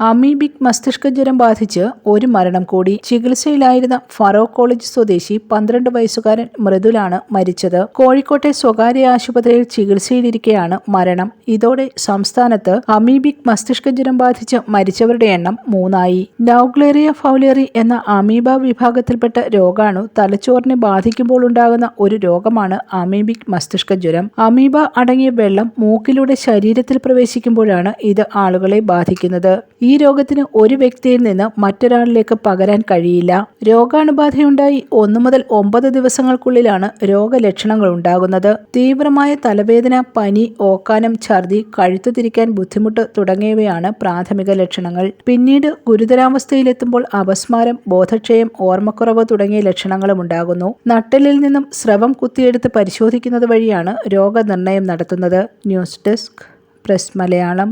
Amoebic മസ്തിഷ്ക ജ്വരം ബാധിച്ച് ഒരു മരണം കൂടി. ചികിത്സയിലായിരുന്ന ഫറോക്ക് കോളേജ് സ്വദേശി പന്ത്രണ്ട് വയസ്സുകാരൻ മൃദുലാണ് മരിച്ചത്. കോഴിക്കോട്ടെ സ്വകാര്യ ആശുപത്രിയിൽ ചികിത്സയിലിരിക്കെയാണ് മരണം. ഇതോടെ സംസ്ഥാനത്ത് അമീബിക് മസ്തിഷ്ക ജ്വരം ബാധിച്ച് മരിച്ചവരുടെ എണ്ണം മൂന്നായി. ലൗഗ്ലേറിയ ഫൗലേറി എന്ന അമീബ വിഭാഗത്തിൽപ്പെട്ട രോഗാണു തലച്ചോറിനെ ബാധിക്കുമ്പോൾ ഉണ്ടാകുന്ന ഒരു രോഗമാണ് അമീബിക് മസ്തിഷ്ക ജ്വരം. അമീബ അടങ്ങിയ വെള്ളം മൂക്കിലൂടെ ശരീരത്തിൽ പ്രവേശിക്കുമ്പോഴാണ് ഇത് ആളുകളെ ബാധിക്കുന്നത്. ഈ രോഗത്തിന് ഒരു വ്യക്തിയിൽ നിന്ന് മറ്റൊരാളിലേക്ക് പകരാൻ കഴിയില്ല. രോഗാണുബാധയുണ്ടായി ഒന്നു മുതൽ ഒമ്പത് ദിവസങ്ങൾക്കുള്ളിലാണ് രോഗലക്ഷണങ്ങൾ ഉണ്ടാകുന്നത്. തീവ്രമായ തലവേദന പനി ഓക്കാനം ഛർദി കഴുത്തു തിരിക്കാൻ ബുദ്ധിമുട്ട് തുടങ്ങിയവയാണ് പ്രാഥമിക ലക്ഷണങ്ങൾ. പിന്നീട് ഗുരുതരാവസ്ഥയിലെത്തുമ്പോൾ അപസ്മാരം ബോധക്ഷയം ഓർമ്മക്കുറവ് തുടങ്ങിയ ലക്ഷണങ്ങളും ഉണ്ടാകുന്നു. നട്ടലിൽ നിന്നും സ്രവം കുത്തിയെടുത്ത് പരിശോധിക്കുന്നത് വഴിയാണ് രോഗനിർണയം നടത്തുന്നത്. News desk press Malayalam.